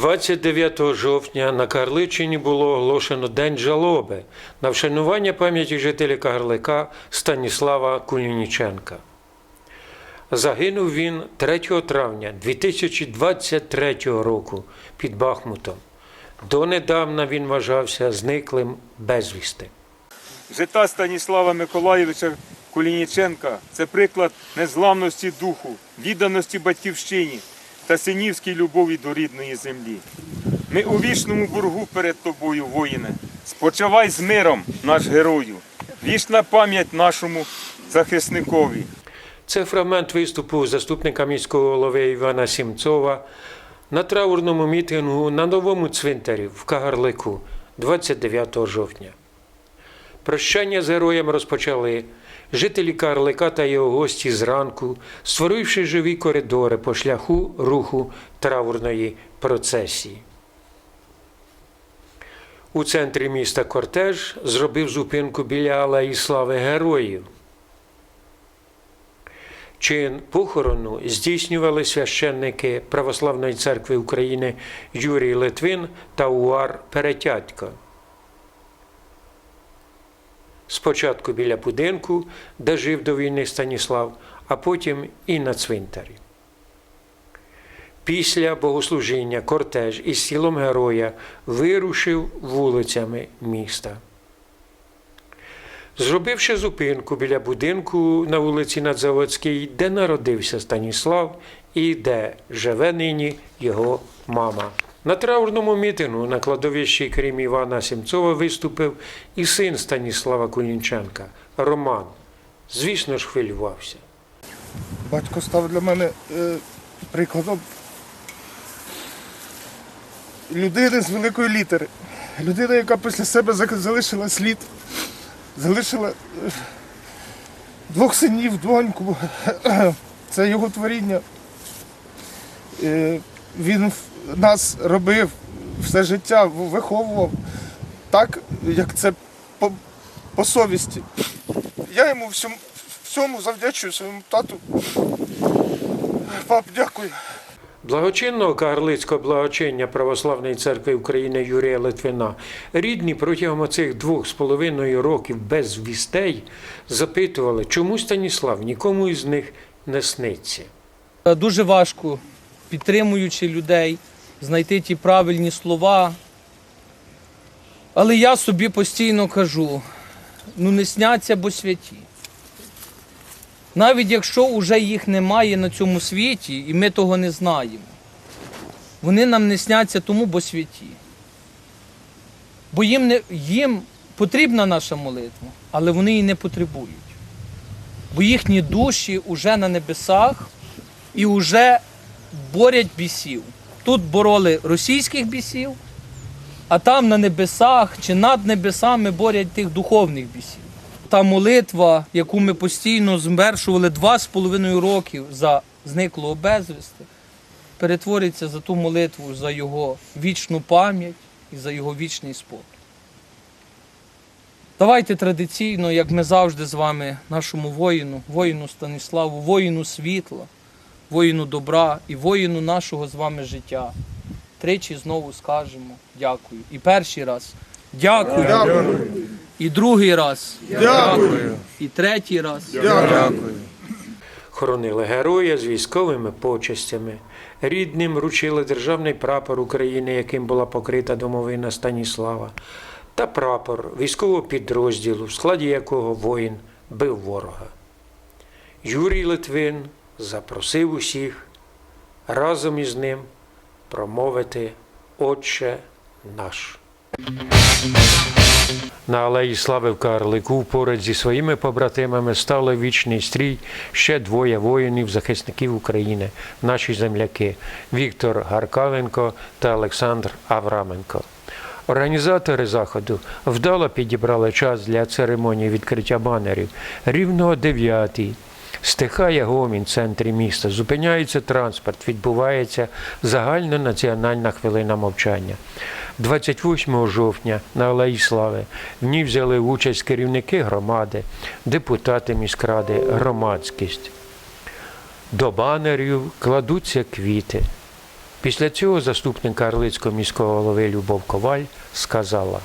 29 жовтня на Карличині було оголошено День жалоби на вшанування пам'яті жителя Карлика Станіслава Кулініченка. Загинув він 3 травня 2023 року під Бахмутом. Донедавна він вважався зниклим безвісти. Життя Станіслава Миколаєвича Кулініченка це приклад незламності духу, відданості батьківщині та синівській любові до рідної землі. Ми у вічному боргу перед тобою, воїне. Спочивай з миром, наш герою. Вічна пам'ять нашому захисникові. Це фрагмент виступу заступника міського голови Івана Сімцова на траурному мітингу на новому цвинтарі в Кагарлику 29 жовтня. Прощання з героєм розпочали жителі Карлика та його гості зранку, створивши живі коридори по шляху руху траурної процесії. У центрі міста кортеж зробив зупинку біля Алеї Слави Героїв. Чин похорону здійснювали священники Православної церкви України Юрій Литвин та Уар Перетятько. Спочатку біля будинку, де жив до війни Станіслав, а потім і на цвинтарі. Після богослужіння кортеж із сілом героя вирушив вулицями міста. Зробивши зупинку біля будинку на вулиці Надзаводській, де народився Станіслав і де живе нині його мама. На траурному мітингу на кладовищі, крім Івана Сімцова, виступив і син Станіслава Кулінченка Роман. Звісно ж, хвилювався. Батько став для мене е, прикладом людини з великої літери. Людина, яка після себе залишила слід, залишила е, двох синів, доньку. Це його творіння. Е, він нас робив все життя, виховував так, як це по, по совісті. Я йому всьому, всьому завдячую своєму тату. Пап, дякую. Благочинного Кагарлицького благочиння Православної церкви України Юрія Литвина рідні протягом оцих двох з половиною років без вістей запитували, чому Станіслав нікому із них не сниться. Дуже важко, підтримуючи людей, знайти ті правильні слова. Але я собі постійно кажу: ну не сняться, бо святі. Навіть якщо вже їх немає на цьому світі, і ми того не знаємо, вони нам не сняться тому, бо святі. Бо їм, не, їм потрібна наша молитва, але вони її не потребують. Бо їхні душі вже на небесах і вже борять бісів. Тут бороли російських бісів, а там на небесах чи над небесами борять тих духовних бісів. Та молитва, яку ми постійно звершували два з половиною років за зниклого безвісти, перетвориться за ту молитву за його вічну пам'ять і за його вічний спокій. Давайте традиційно, як ми завжди з вами, нашому воїну, воїну Станіславу, воїну світла, воїну добра і воїну нашого з вами життя. Тричі знову скажемо дякую. І перший раз дякую. Дякую. І другий раз Дякую. І третій раз Дякую. Хоронили героя з військовими почестями. Рідним вручили державний прапор України, яким була покрита домовина Станіслава, та прапор військового підрозділу, в складі якого воїн бив ворога. Юрій Литвин запросив усіх разом із ним промовити Отче наш. На алеї Слави в Карлику поряд зі своїми побратимами стали вічний стрій ще двоє воїнів, захисників України, наші земляки Віктор Гаркавенко та Олександр Авраменко. Організатори заходу вдало підібрали час для церемонії відкриття банерів рівно о 9 Стихає гомін в центрі міста, зупиняється транспорт, відбувається загальнонаціональна хвилина мовчання. 28 жовтня на Алеї Слави в ній взяли участь керівники громади, депутати міськради, громадськість. До банерів кладуться квіти. Після цього заступник Карлицького міського голови Любов Коваль сказала.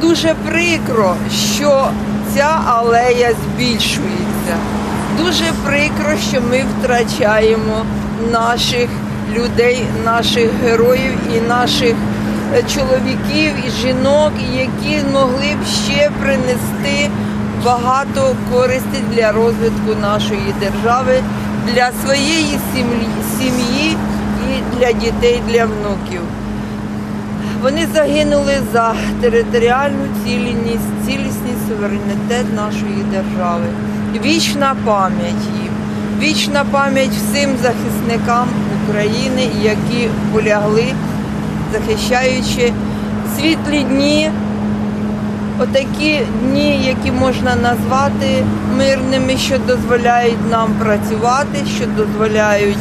Дуже прикро, що ця алея збільшується. Дуже прикро, що ми втрачаємо наших людей, наших героїв і наших е, чоловіків і жінок, які могли б ще принести багато користі для розвитку нашої держави, для своєї сім'ї- і для дітей, для внуків. Вони загинули за територіальну цілісність, цілісність, суверенітет нашої держави. Вічна пам'ять їм, вічна пам'ять всім захисникам України, які полягли, захищаючи світлі дні, отакі дні, які можна назвати мирними, що дозволяють нам працювати, що дозволяють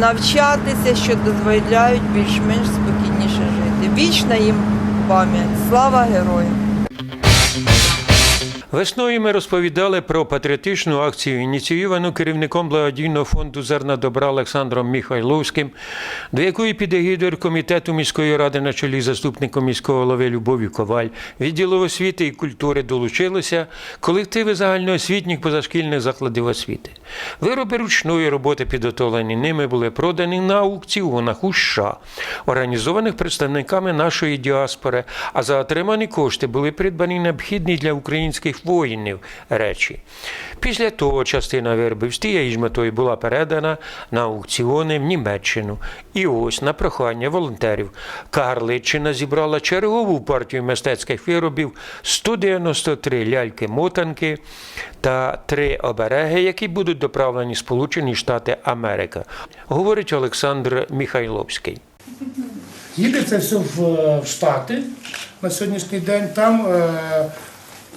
навчатися, що дозволяють більш-менш спокійніше жити. Вічна їм пам'ять. Слава героям! Весною ми розповідали про патріотичну акцію, ініційовану керівником благодійного фонду Зерна добра Олександром Міхайловським, до якої під егідою комітету міської ради на чолі заступником міського голови Любові Коваль, відділу освіти і культури долучилися колективи загальноосвітніх позашкільних закладів освіти. Вироби ручної роботи, підготовлені ними, були продані на аукціонах у США, організованих представниками нашої діаспори, а за отримані кошти були придбані необхідні для українських воїнів речі. Після того частина виробів з тією ж метою була передана на аукціони в Німеччину. І ось на прохання волонтерів Карличчина зібрала чергову партію мистецьких виробів 193 ляльки-мотанки та три обереги, які будуть доправлені Сполучені Штати Америка, говорить Олександр Міхайловський. Їде це все в, е, Штати на сьогоднішній день. Там е,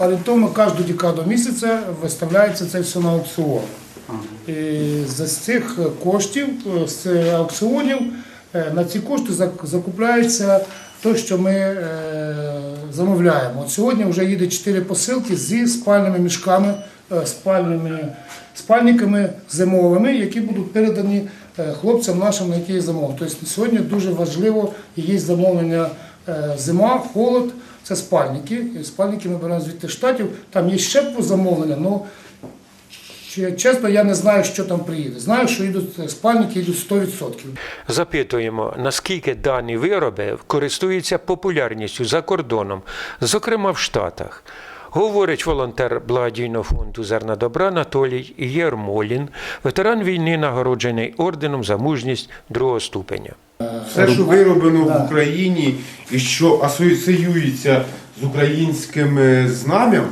орієнтовно кожну декаду місяця виставляється це все на аукціон. І за цих коштів, з аукціонів, е, на ці кошти закупляється те, що ми е, замовляємо. От сьогодні вже їде 4 посилки зі спальними мішками, е, спальними спальниками зимовими, які будуть передані хлопцям нашим, на які є замовлення. Тобто сьогодні дуже важливо є замовлення зима, холод. Це спальники. Спальники ми беремо звідти штатів. Там є ще замовлення, але чесно, я не знаю, що там приїде. Знаю, що йдуть спальники, йдуть 100%. Запитуємо, наскільки дані вироби користуються популярністю за кордоном, зокрема в Штатах. Говорить волонтер благодійного фонду Зерна добра Анатолій Єрмолін, ветеран війни, нагороджений орденом за мужність другого ступеня. Все, що вироблено в Україні і що асоціюється з українським е, знам'ям,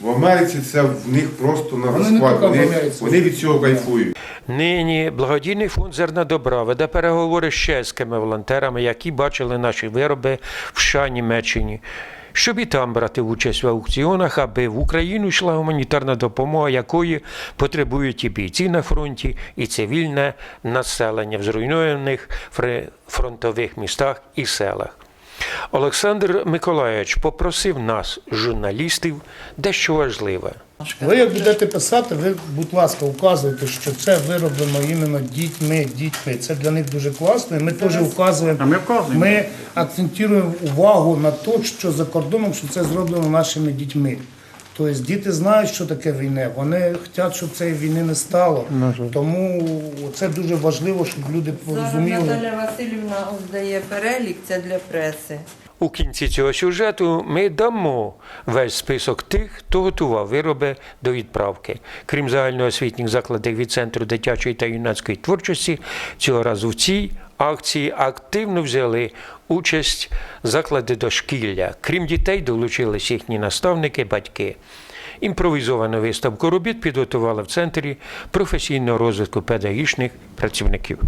в Америці це в них просто на розклад. Вони, вони від цього кайфують. Нині благодійний фонд Зерна добра веде переговори з чеськими волонтерами, які бачили наші вироби в США, Німеччині, щоб і там брати участь в аукціонах, аби в Україну йшла гуманітарна допомога, якої потребують і бійці на фронті, і цивільне населення в зруйнованих фронтових містах і селах. Олександр Миколайович попросив нас, журналістів, дещо важливе. Ви як будете писати, ви, будь ласка, указуйте, що це вироблено іменно дітьми, дітьми. Це для них дуже класно. І ми теж вказуємо. А ми вказуємо. Ми акцентуємо увагу на те, що за кордоном, що це зроблено нашими дітьми. Тобто діти знають, що таке війна. Вони хочуть, щоб цієї війни не стало. Тому це дуже важливо, щоб люди Зараз порозуміли. Наталя Васильівна дає перелік, це для преси. У кінці цього сюжету ми дамо весь список тих, хто готував вироби до відправки. Крім загальноосвітніх закладів від Центру дитячої та юнацької творчості, цього разу в цій акції активно взяли участь заклади дошкілля. Крім дітей, долучились їхні наставники, батьки. Імпровізовану виставку робіт підготували в центрі професійного розвитку педагогічних працівників.